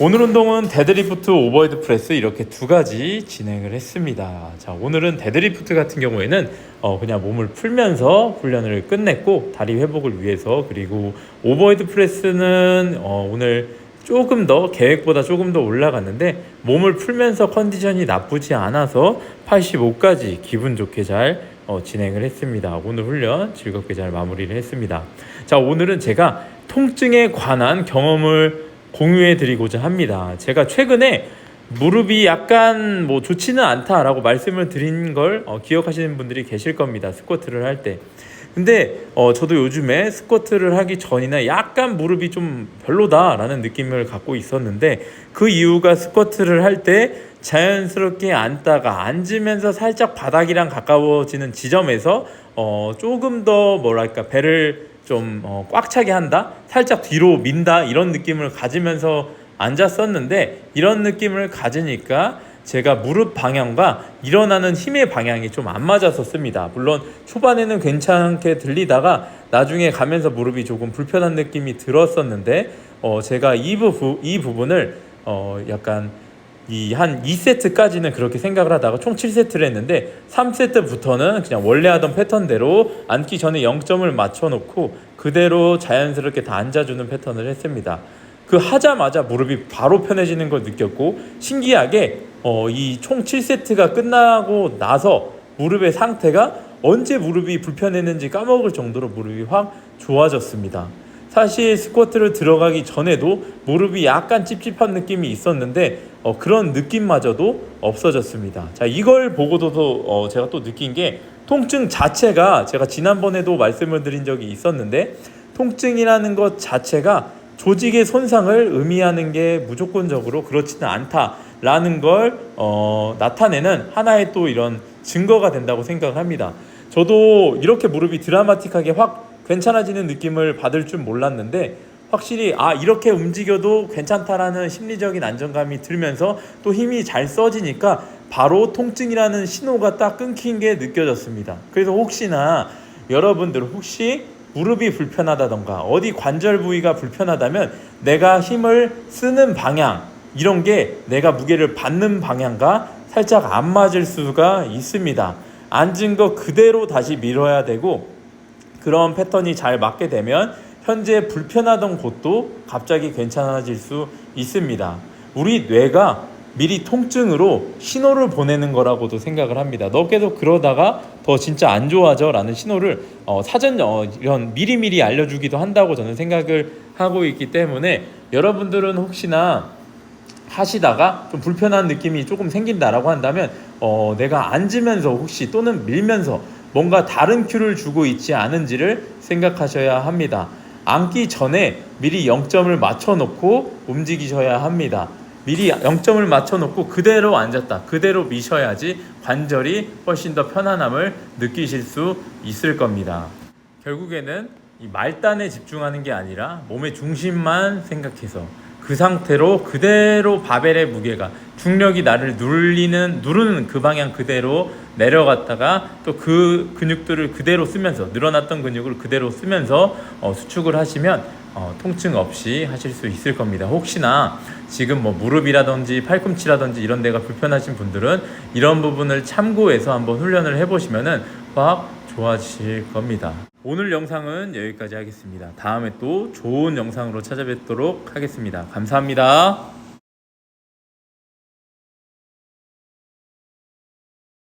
오늘 운동은 데드리프트 오버헤드 프레스 이렇게 두 가지 진행을 했습니다. 자, 오늘은 데드리프트 같은 경우에는 어, 그냥 몸을 풀면서 훈련을 끝냈고 다리 회복을 위해서 그리고 오버헤드 프레스는 어, 오늘 조금 더 계획보다 조금 더 올라갔는데 몸을 풀면서 컨디션이 나쁘지 않아서 85까지 기분 좋게 잘 어, 진행을 했습니다. 오늘 훈련 즐겁게 잘 마무리를 했습니다. 자, 오늘은 제가 통증에 관한 경험을 공유해 드리고자 합니다. 제가 최근에 무릎이 약간 뭐 좋지는 않다라고 말씀을 드린 걸 어, 기억하시는 분들이 계실 겁니다. 스쿼트를 할 때. 근데 어, 저도 요즘에 스쿼트를 하기 전이나 약간 무릎이 좀 별로다라는 느낌을 갖고 있었는데 그 이유가 스쿼트를 할 때 자연스럽게 앉다가 앉으면서 살짝 바닥이랑 가까워지는 지점에서 어, 조금 더 뭐랄까 배를 좀 어, 꽉 차게 한다, 살짝 뒤로 민다 이런 느낌을 가지면서 앉았었는데 이런 느낌을 가지니까 제가 무릎 방향과 일어나는 힘의 방향이 좀 안 맞았었습니다. 물론 초반에는 괜찮게 들리다가 나중에 가면서 무릎이 조금 불편한 느낌이 들었었는데 어, 제가 이, 부분, 이 부분을 어, 약간 이 한 2세트까지는 그렇게 생각을 하다가 총 7세트를 했는데 3세트부터는 그냥 원래 하던 패턴대로 앉기 전에 0점을 맞춰놓고 그대로 자연스럽게 다 앉아주는 패턴을 했습니다. 그 하자마자 무릎이 바로 편해지는 걸 느꼈고 신기하게 어, 이 총 7세트가 끝나고 나서 무릎의 상태가 언제 무릎이 불편했는지 까먹을 정도로 무릎이 확 좋아졌습니다. 사실 스쿼트를 들어가기 전에도 무릎이 약간 찝찝한 느낌이 있었는데 어, 그런 느낌마저도 없어졌습니다. 자 이걸 보고도 어, 제가 또 느낀 게 통증 자체가 제가 지난번에도 말씀을 드린 적이 있었는데 통증이라는 것 자체가 조직의 손상을 의미하는 게 무조건적으로 그렇지는 않다라는 걸 어, 나타내는 하나의 또 이런 증거가 된다고 생각을 합니다. 저도 이렇게 무릎이 드라마틱하게 확 괜찮아지는 느낌을 받을 줄 몰랐는데 확실히 아 이렇게 움직여도 괜찮다라는 심리적인 안정감이 들면서 또 힘이 잘 써지니까 바로 통증이라는 신호가 딱 끊긴 게 느껴졌습니다. 그래서 혹시나 여러분들 혹시 무릎이 불편하다던가 어디 관절 부위가 불편하다면 내가 힘을 쓰는 방향 이런 게 내가 무게를 받는 방향과 살짝 안 맞을 수가 있습니다. 앉은 거 그대로 다시 밀어야 되고 그런 패턴이 잘 맞게 되면 현재 불편하던 곳도 갑자기 괜찮아질 수 있습니다. 우리 뇌가 미리 통증으로 신호를 보내는 거라고도 생각을 합니다. 너 계속 그러다가 더 진짜 안 좋아져 라는 신호를 어, 사전 어, 이런 미리미리 알려주기도 한다고 저는 생각을 하고 있기 때문에 여러분들은 혹시나 하시다가 좀 불편한 느낌이 조금 생긴다라고 한다면 어, 내가 앉으면서 혹시 또는 밀면서 뭔가 다른 큐를 주고 있지 않은지를 생각하셔야 합니다. 앉기 전에 미리 0점을 맞춰놓고 움직이셔야 합니다. 미리 0점을 맞춰놓고 그대로 앉았다. 그대로 미셔야지 관절이 훨씬 더 편안함을 느끼실 수 있을 겁니다. 결국에는 이 말단에 집중하는 게 아니라 몸의 중심만 생각해서 그 상태로 그대로 바벨의 무게가 중력이 나를 눌리는 누르는 그 방향 그대로 내려갔다가 또 그 근육들을 그대로 쓰면서 늘어났던 근육을 그대로 쓰면서 어, 수축을 하시면 어, 통증 없이 하실 수 있을 겁니다. 혹시나 지금 뭐 무릎이라든지 팔꿈치라든지 이런 데가 불편하신 분들은 이런 부분을 참고해서 한번 훈련을 해보시면은 확 좋아지실 겁니다. 오늘 영상은 여기까지 하겠습니다. 다음에 또 좋은 영상으로 찾아뵙도록 하겠습니다. 감사합니다.